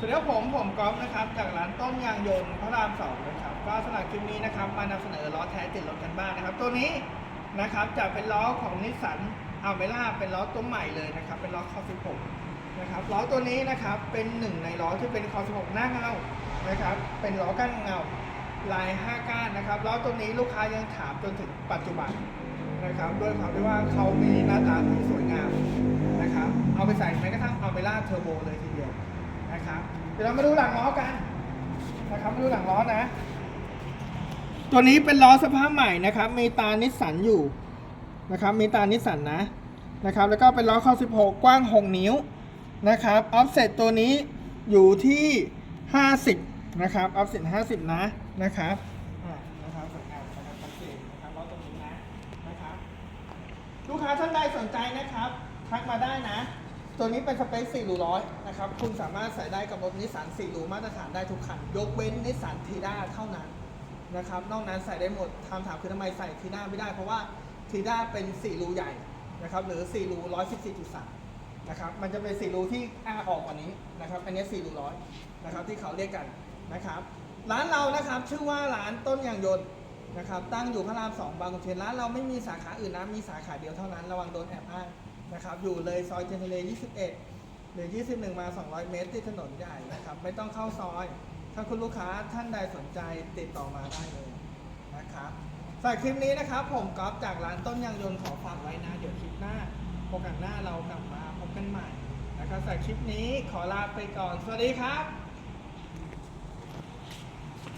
สวัสดีครับผมผมก๊อฟนะครับจากร้านต้นยางยนต์พระรามสองนะครับก็สำหรับคลิปนี้นะครับมานำเสนอล้อแท้ติดรถกันบ้างนะครับ ตัวนี้นะครับจะเป็นล้อของนิสสันอัลเมล่าเป็นล้อตัวใหม่เลยนะครับ เป็นล้อคอ16นะครับล้อตัวนี้นะครับเป็นหนึ่งในล้อที่เป็นคอ16หกหน้าเงานะครับ เป็นล้อก้านเงาลาย5ก้านนะครับล้อตัวนี้ลูกค้ายังถามจนถึงปัจจุบันนะครับด้วยความที่ว่าเขามีหน้าตาที่สวยงามนะครับเอาไปใส่แม้กระทั่งอัลเมล่าเทอร์โบเลยทีเดียว ดี๋ยวเรามาดูหลังล้อกันนะครับมาดูหลังล้อนะ ตัวนี้เป็นล้อสภาพใหม่นะครับ มีตานิสสันอยู่นะครับ มีตานิสสันนะนะครับ แล้วก็เป็นล้อเข้า16 กว้าง 6 นิ้วนะครับออฟเซตตัวนี้อยู่ที่ 50 นะครับออฟเซต50 นะนะครับนะครับสวยงามนะครับชัดเจนนะครับล้อตัวนี้นะนะครับลูกค้าท่านใดสนใจนะครับทักมาได้นะ ตัวนี้เป็นสเปค4รูร้อยนะครับ คุณสามารถใส่ได้กับรถนิสสัน4รูมาตรฐานได้ทุกคัน ยกเว้นนิสสันทีด้าเท่านั้นนะครับ นอกนั้นใส่ได้หมดคำถามคือทำไมใส่ทีด้าไม่ได้ เพราะว่าทีด้าเป็น4รูใหญ่นะครับ หรือ4รู114.3นะครับ มันจะเป็น4รูที่อ้าออกกว่านี้นะครับ อันนี้4รูร้อยนะครับที่เขาเรียกกันนะครับ ร้านเรานะครับชื่อว่าร้านต้นยางยนต์นะครับ ตั้งอยู่พระรามสองบางขุนเทียน ร้านเราไม่มีสาขาอื่นนะ มีสาขาเดียวเท่านั้น ระวังโดนแอบอ้าง นะครับ อยู่เลยซอยเจนเทเล21 หรือ 21 มา 200 เมตรที่ถนนใหญ่นะครับ ไม่ต้องเข้าซอย ถ้าคุณลูกค้าท่านใดสนใจติดต่อมาได้เลยนะครับสำหรับคลิปนี้นะครับ ผมก๊อฟจากร้านต้นยางยนต์ขอฝากไว้นะ เดี๋ยวคลิปหน้าโอกาสหน้าเรากลับมาพบกันใหม่นะครับสำหรับคลิปนี้ขอลาไปก่อน สวัสดีครับ